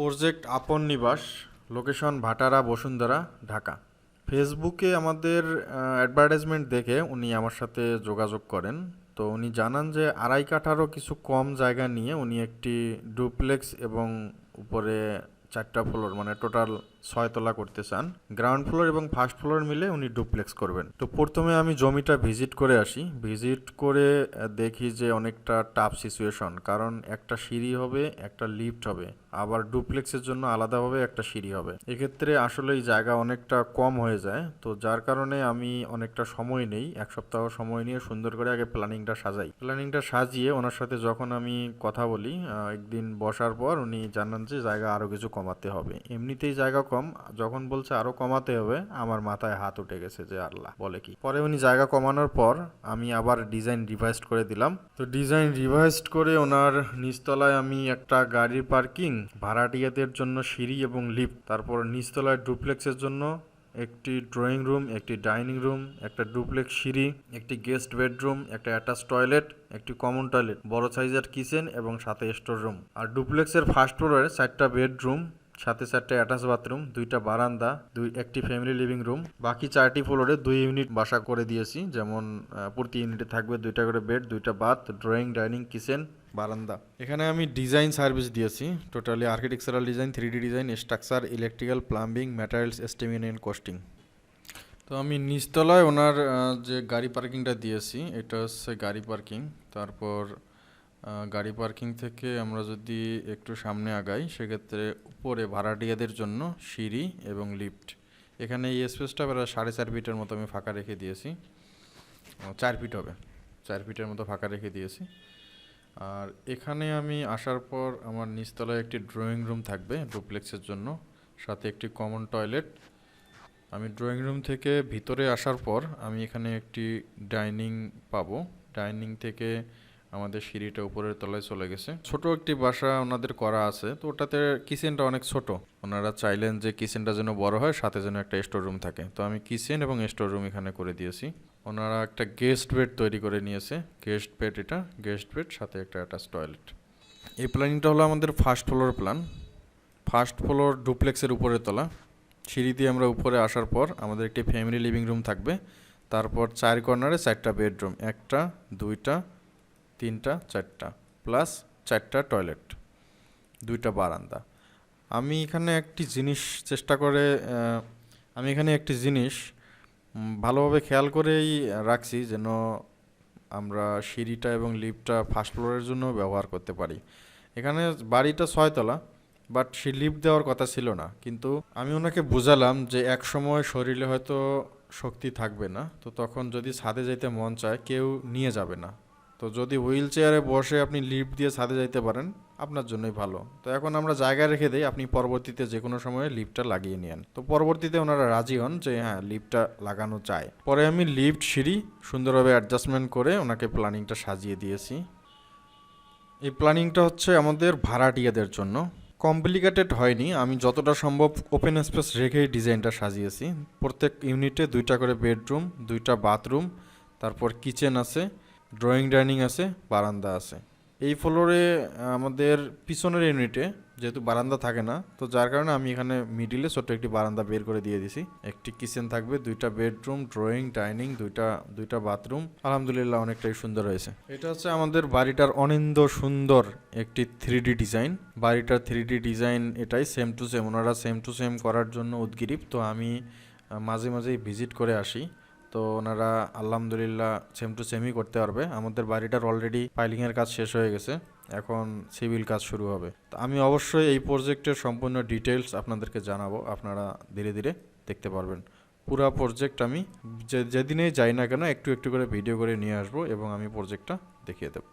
Project আপন নিবাস, location ভাটারা, বসুন্ধরা, ঢাকা। ফেসবুকে আমাদের অ্যাডভার্টাইজমেন্ট দেখে উনি আমার সাথে যোগাযোগ করেন। তো উনি জানান যে আড়াই কাঠারও কিছু কম জায়গা নিয়ে উনি একটি ডুপ্লেক্স এবং উপরে চারটা ফ্লোর মানে টোটাল ছয়তলা করতে চান গ্রাউন্ড ফ্লোর এবং ফার্স্ট ফ্লোর মিলে উনি ডুপ্লেক্স করবেন। তো প্রথমে আমি জমিটা ভিজিট করে আসি। ভিজিট করে দেখি যে অনেকটা টাফ সিচুয়েশন কারণ একটা সিঁড়ি হবে, একটা লিফট হবে। আবার ডুপ্লেক্সের জন্য আলাদাভাবে একটা সিঁড়ি হবে। এক্ষেত্রে আসলে এই জায়গা অনেকটা কম হয়ে যায়। তো যার কারণে আমি অনেকটা সময় নেই, এক সপ্তাহ সময় নিয়ে সুন্দর করে আগে প্ল্যানিংটা সাজাই। প্ল্যানিংটা সাজিয়ে ওনার সাথে যখন আমি কথা বলি একদিন বসার পর উনি জানান যে জায়গা আরও কিছু কমাতে হবে। এমনিতেই জায়গা কম, যখন বলছে আরও কমাতে হবে, আমার মাথায় হাত উঠে গেছে যে আল্লাহ, বলে কি? পরে উনি জায়গা কমানোর পর আমি আবার ডিজাইন রিভাইজড করে দিলাম। তো ডিজাইন রিভাইজড করে ওনার নিচতলায় আমি একটা গাড়ির পার্কিং ভাড়াটিয়াদের জন্য সিঁড়ি এবং লিফট তারপর নিচতলায় ডুপ্লেক্সের জন্য একটি ড্রয়িং রুম একটি ডাইনিং রুম একটা ডুপ্লেক্স সিঁড়ি, একটি গেস্ট বেডরুম একটা অ্যাটাচ টয়লেট একটি কমন টয়লেট বড় সাইজের কিচেন এবং সাথে স্টোর রুম আর ডুপ্লেক্সের ফার্স্ট ফ্লোরে চারটা বেডরুম সাথে চারটে অ্যাটাচ বাথরুম, দুইটা বারান্দা, দুই একটি ফ্যামিলি লিভিং রুম বাকি চারটি ফ্লোরে দুই ইউনিট বাসা করে দিয়েছি। যেমন প্রতি ইউনিটে থাকবে দুইটা করে বেড দুইটা বাথ ড্রয়িং ডাইনিং কিচেন বারান্দা। এখানে আমি ডিজাইন সার্ভিস দিয়েছি। Totally architectural design three design structure electrical plumbing materials estimation and costing তো আমি নিচতলায় ওনার যে গাড়ি পার্কিংটা দিয়েছি, এটা হচ্ছে গাড়ি পার্কিং তারপর গাড়ি পার্কিং থেকে আমরা যদি একটু সামনে আগাই, সেক্ষেত্রে উপরে ভাড়াটিয়াদের জন্য সিঁড়ি এবং লিফট। এখানে এই স্পেসটা প্রায় সাড়ে চার ফিটের মতো আমি ফাঁকা রেখে দিয়েছি। চার ফিট হবে। চার ফিটের মতো ফাঁকা রেখে দিয়েছি। আর এখানে আমি আসার পর আমার নিচতলায় একটি ড্রয়িং রুম থাকবে ডুপ্লেক্সের জন্য। সাথে একটি কমন টয়লেট। আমি ড্রয়িং রুম থেকে ভিতরে আসার পর আমি এখানে একটি ডাইনিং পাবো। ডাইনিং থেকে আমাদের সিঁড়িটা উপরের তলায় চলে গেছে। ছোট একটি বাসা ওনাদের করা আছে, তো ওটাতে কিচেনটা অনেক ছোট। ওনারা চাইলেন যে কিচেনটা যেন বড় হয়, সাথে যেন একটা স্টোর রুম থাকে। তো আমি কিচেন এবং স্টোর রুম এখানে করে দিয়েছি। ওনারা একটা গেস্ট বেড তৈরি করে নিয়েছে। গেস্ট বেড এটা গেস্ট বেড সাথে একটা অ্যাটাচ টয়লেট এই প্ল্যানিংটা হলো আমাদের first floor plan first floor ডুপ্লেক্সের উপরের তলা। সিঁড়ি দিয়ে আমরা উপরে আসার পর আমাদের একটি ফ্যামিলি লিভিং রুম থাকবে। তারপর চার কর্নারে চারটা বেডরুম একটা, দুইটা তিনটা, চারটা প্লাস চারটা টয়লেট দুইটা বারান্দা। আমি এখানে একটি জিনিস চেষ্টা করে আমি এখানে একটি জিনিস ভালোভাবে খেয়াল করেই রাখছি যেন আমরা সিঁড়িটা এবং লিফটটা ফার্স্ট ফ্লোরের জন্য ব্যবহার করতে পারি। এখানে বাড়িটা ছয়তলা বাট সে লিফট দেওয়ার কথা ছিল না। কিন্তু আমি ওনাকে বোঝালাম যে এক সময় শরীরে হয়তো শক্তি থাকবে না, তো তখন যদি ছাদে যেতে মন চায়, কেউ নিয়ে যাবে না। তো যদি হুইল চেয়ারে বসে আপনি লিফট দিয়ে ছাদে যাইতে পারেন, আপনার জন্যই ভালো। তো এখন আমরা জায়গা রেখে দিই, আপনি পরবর্তীতে যে কোনো সময়ে লিফটটা লাগিয়ে নেন তো পরবর্তীতে ওনারা রাজি হন যে হ্যাঁ লিফটটা লাগানো চায় পরে আমি লিফট সিঁড়ি সুন্দরভাবে অ্যাডজাস্টমেন্ট করে ওনাকে প্ল্যানিংটা সাজিয়ে দিয়েছি। এই প্ল্যানিংটা হচ্ছে আমাদের ভাড়াটিয়াদের জন্য। কমপ্লিকেটেড হয়নি, আমি যতটা সম্ভব ওপেন স্পেস রেখেই ডিজাইনটা সাজিয়েছি। প্রত্যেক ইউনিটে দুইটা করে বেডরুম, দুইটা বাথরুম, তারপর কিচেন আছে। ড্রয়িং ডাইনিং আছে, বারান্দা আছে। এই ফ্লোরে আমাদের পিছনের ইউনিটে যেহেতু বারান্দা থাকে না, তো যার কারণে আমি এখানে মিডিলে ছোট্ট একটি বারান্দা বের করে দিয়ে দিছি। একটি কিচেন থাকবে, দুইটা বেডরুম ড্রয়িং ডাইনিং দুইটা দুইটা বাথরুম আলহামদুলিল্লাহ অনেকটাই সুন্দর হয়েছে। এটা হচ্ছে আমাদের বাড়িটার অনিন্দ সুন্দর একটি থ্রি ডিজাইন বাড়িটার থ্রি ডিজাইন এটাই সেম টু সেম ওনারা সেম টু সেম করার জন্য উদ্গিরিব। তো আমি মাঝে মাঝেই ভিজিট করে আসি। তো ওনারা আলহামদুলিল্লাহ সেম টু সেমই করতে পারবে। আমাদের বাড়িটার অলরেডি ফাইলিংয়ের কাজ শেষ হয়ে গেছে। এখন সিভিল কাজ শুরু হবে। তো আমি অবশ্যই এই প্রজেক্টের সম্পূর্ণ ডিটেলস আপনাদেরকে জানাব। আপনারা ধীরে ধীরে দেখতে পারবেন। পুরো প্রজেক্ট আমি যেদিনেই যাই না কেন একটু একটু করে ভিডিও করে নিয়ে আসব এবং আমি প্রজেক্টটা দেখিয়ে দেবো।